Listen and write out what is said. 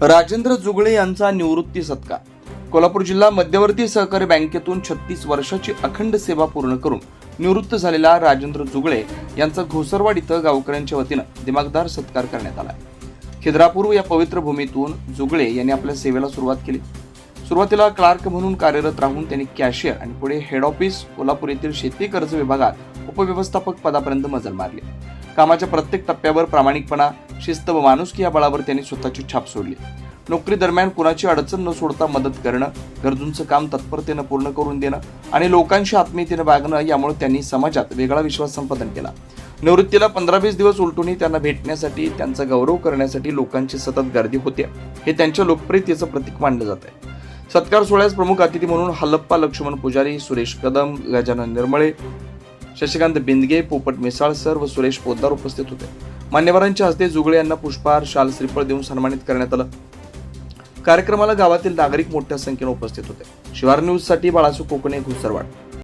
राजेंद्र जुगळे यांचा निवृत्ती सत्कार. कोल्हापूर जिल्हा मध्यवर्ती सहकारी बँकेतून छत्तीस वर्षाची अखंड सेवा पूर्ण करून निवृत्त झालेला राजेंद्र जुगळे यांचा घोसरवाड इथं गावकऱ्यांच्या वतीनं दिमागदार सत्कार करण्यात आला खिद्रापूर या पवित्र भूमीतून जुगळे यांनी आपल्या सेवेला सुरुवात केली. सुरुवातीला क्लार्क म्हणून कार्यरत राहून त्यांनी कॅशियर आणि पुढे हेड ऑफिस कोल्हापूर येथील शेती कर्ज विभागात उपव्यवस्थापक पदापर्यंत मजल मारली. कामाच्या प्रत्येक टप्प्यावर प्रामाणिकपणा शिस्त व माणुसकी या बळावर त्यांनी स्वतःची छाप सोडली. नोकरी दरम्यान कुणाची अडचण न सोडता मदत करणं गरजूंचं काम तत्परतेनं पूर्ण करून देणं आणि लोकांशी आत्मीयतेनं वागणं यामुळे त्यांनी समाजात वेगळा विश्वास संपादन केला. निवृत्तीला पंधरा वीस दिवस उलटूनही त्यांना भेटण्यासाठी त्यांचा गौरव करण्यासाठी लोकांची सतत गर्दी होते. हे त्यांच्या लोकप्रियतेचं प्रतीक मानलं जात आहे. सत्कार सोहळ्यास प्रमुख अतिथी म्हणून हल्लप्पा लक्ष्मण पुजारी सुरेश कदम गजानन निर्मळे शशिकांत बिंदगे पोपट मिसाळ सर व सुरेश पोद्दार उपस्थित होते. मान्यवरांच्या हस्ते जुगळे यांना पुष्पहार शाल श्रीफळ देऊन सन्मानित करण्यात आलं. कार्यक्रमाला गावातील नागरिक मोठ्या संख्येने उपस्थित होते. शिवार न्यूजसाठी बाळासू कोकणे घुसरवाड.